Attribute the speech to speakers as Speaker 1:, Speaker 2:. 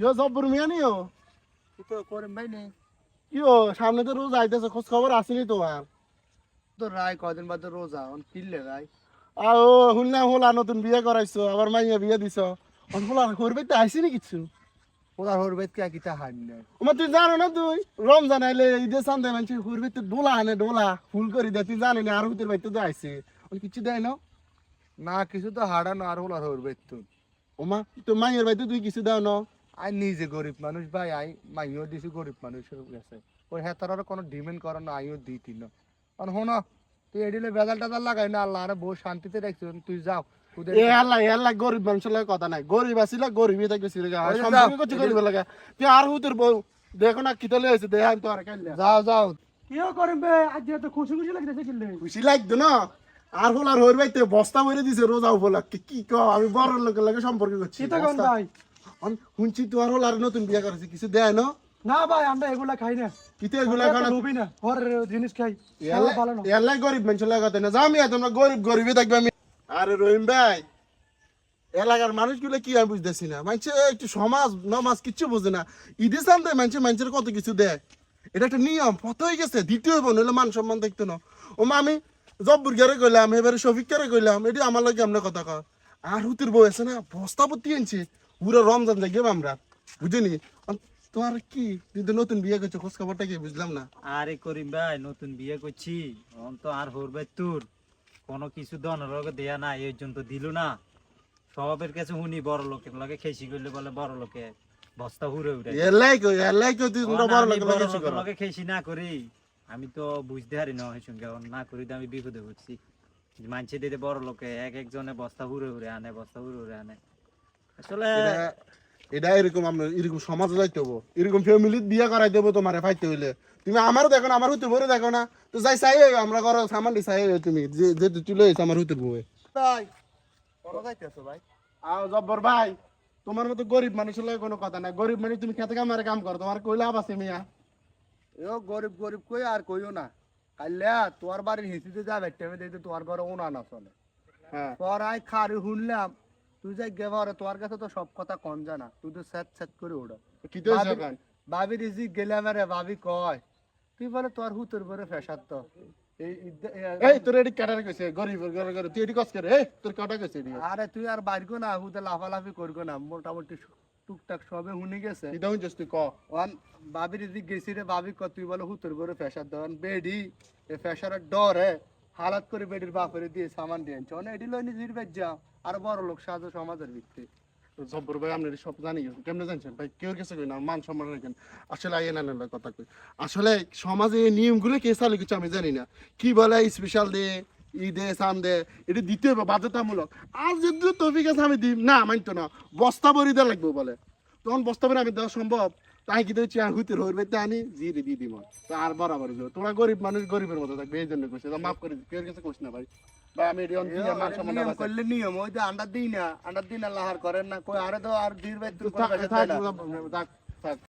Speaker 1: ইয়ো জব্বর মিয়া নিও
Speaker 2: তুই তো করিম ভাই নেই।
Speaker 1: ইয়ো সামনে তো রোজ আইতেছে খোঁজ খবর আসেনি তোমার
Speaker 2: তো রায় কদিন বাদে রোজা অন কিনলে রায়।
Speaker 1: আও শুনলাম হোলা নতুন বিয়ে করাইছো আবার মাইয়া বিয়ে দিছো। অন হোলা করবে তো আইসিনি কিছু?
Speaker 2: ওরা হর বেদ কে কিতা হান নেই
Speaker 1: ওমা তুই জানো না তুই? রমজান আইলে ঈদের সামনে মানুষ হুরবে তো ডোলা আনে ডোলা ফুল করে দেয় তুই জানি না আর হুতের বাইতে তো আইসে ওন কিছু দেয় না
Speaker 2: না কিছু তো হারানো আর হলার হর বেদ তো।
Speaker 1: ওমা তো মাইয়ের বাইতে তুই কিছু দাও না
Speaker 2: আই নিজে গরিব মানুষ ভাই আই মাইও দিছি গরিব মানুষের কাছে ওই হেতার কোনো ডিমেন্ড করে না আইও দিতি না। আর হন তুই এডিলে বেজাল টেজাল লাগাই না আল্লাহ আরে বউ শান্তিতে রাখছি তুই যাও।
Speaker 1: এ আল্লাহ এ আল্লাহ গরিব মানুষের লাগে কথা নাই। গরিব আসিলা গরিবই থাকবে সিরে আর
Speaker 2: ওই যে
Speaker 1: সম্পর্ক
Speaker 2: যাও।
Speaker 1: গরিব লাগে। তুই আর হুতের বউ দেখো না কিতলে হয়েছে দেখ আমি তো আর
Speaker 2: যাও যাও।
Speaker 3: কিয় করবে আজ তো খুশি খুশি লাগতেছে কিনলে
Speaker 1: খুশি লাগতো না? আর হল আর হইর বাইতে বস্তা ভরে দিছে রোজা উপলক্ষে। কি ক আমি বড় লোকের লাগে সম্পর্ক করছি।
Speaker 3: কোন ভাই?
Speaker 1: শুনছি তো আর হল আর নতুন বিয়ে করেছে কিছু দেয় না?
Speaker 3: না ভাই আমরা এগুলা খাই না।
Speaker 1: কিতে এগুলা খানা
Speaker 3: লোভী না জিনিস খাই। ভালো না।
Speaker 1: গরিব মানুষের লাগে কথা না তোমরা গরিব গরিবই থাকবে আমি। আরে রহিম ভাই এলাকার মানুষগুলো কি আমি বুঝতেছি না। মানুষে একটু সমাজ নমাজ বোঝে না। ঈদের সামনে মানুষে মানুষের কত কিছু দেয়। এটা একটা নিয়ম ফত হয়ে গেছে দ্বিতীয় বোন হলে মান সম্মান দেখতো না। ও মা আমি জব্বুর গারে কইলাম এবারে শফিক গারে কইলাম এটি আমার লাগে আমরা কথা কয়। আর হুতির বউ আছে না বস্তাপত্তি আনছে। পুরো রমজান দেখবে আমরা বুঝিনি? তোমার কি তুই তো নতুন বিয়ে করছ খোঁজ খবরটা কি বুঝলাম না?
Speaker 4: আরে করিম ভাই নতুন বিয়ে করছি। অন তো আর হরবে তোর। কোনো কিছু দনের লগে দেয়া না এই জন্য তো দিল না। সবের কাছে শুনি বড় লোকের লগে খেসি করলে বলে বড় লোকে বস্তা হুড়ে উঠে
Speaker 1: এলাই কই এলাই কই তুই তোমরা বড়
Speaker 4: আমি
Speaker 1: লোক
Speaker 4: খেসি না করি। আমি তো বুঝতে পারি না ওই সঙ্গে না করি তো আমি বিপদে পড়ছি। মানছে দিতে বড় লোকে এক একজনে বস্তা হুড়ে হুড়ে আনে বস্তা হুড়ে হুড়ে আনে। আসলে
Speaker 1: এটা- এরকম আমরা এরকম সমাজ যাইতে হব এরকম ফ্যামিলিত বিয়া করাই দেবো তোমার ফাইতে হইলে। তুমি আমারও দেখো না আমার হুতে বড় দেখো না। তো যাই চাই আমরা ঘর সামান চাই তুমি। যে যেহেতু চলে এসে আমার হুতে বউয়ে
Speaker 2: ভাই যাইতেছো ভাই।
Speaker 1: আও জব্বর ভাই তোমার মতো গরিব মানুষের লাগে কোনো কথা নাই। গরিব মানুষ তুমি খেতে কামারে কাম করো তোমার কই লাভ আছে মিয়া?
Speaker 2: এও গরিব গরিব কই আর কইও না। কাল্লা তোর বাড়ির হিসিতে যা আমি দেখতে তোর ঘরে ওনা না চলে
Speaker 1: হ্যাঁ।
Speaker 2: তোর আই খারি শুনলাম তুই যাই গেবারে তোর কাছে তো সব কথা কন জানা। তুই তো স্যাত স্যাত করে ওড়
Speaker 1: কি তো ওখান?
Speaker 2: ভাবি রিজি গেলাম রে ভাবি কয়? তুই বলে তোর হুতর বরে ফেসার তো। এই
Speaker 1: তোর এটি কাটার কইছে গরিব গরিব গরিব তুই এটি কস করে এই তোর কাটা কইছে এটি
Speaker 2: আরে তুই আর বাইরগো না হুতে লাফালাফি করগো না। মোটামুটি টুকটাক সবে শুনি গেছে।
Speaker 1: কি দাও তুই ক?
Speaker 2: ওয়ান বাবির দিক গেছি রে বাবি ক তুই বলে হুতর বরে ফেসার দেন বেডি এ ফেসারের ডরে। হালাত করে বেডির বাপরে দিয়ে সামান দিয়ে আনছে। অনেক এডি লইনি জির বেজ যাও আর বড় লোক সাজো সমাজের ভিত্তি
Speaker 1: জব্বর ভাই, আপনি সব জানি, কেমনে জানছেন? ভাই, কেউ কাছে কই না, মান সম্মান রাখেন। আসলে আইয়ে না না কথা কই। আসলে সমাজে এই নিয়মগুলো কে চালু কিছু আমি জানি না। কি বলে স্পেশাল ডে ঈদে সামদে এটা দিতে হবে বাধ্যতামূলক। আর যদি তফিক আছে আমি দিই না মানতো না। বস্তা ভরি দেওয়া লাগবে বলে। তখন বস্তা ভরি আমি দেওয়া সম্ভব। তাই কি দিচ্ছি হুতের হুতির হইবে তে আনি জিরে দিয়ে দিব তো আর বরাবর। তোমরা গরিব মানুষ গরিবের মতো থাকবে এই জন্য কইছে। মাফ করে দিই কেউ কাছে কইস না ভাই। বা আমি এটি দিয়ে মান সম্মান
Speaker 2: নিয়ম করলে নিয়ম ওই তো আন্ডার দিই না আন্ডার দিন আল্লাহ আর করেন না কই আরে তো আর দির ভাই তুই
Speaker 1: থাক, থাক, থাক, থাক।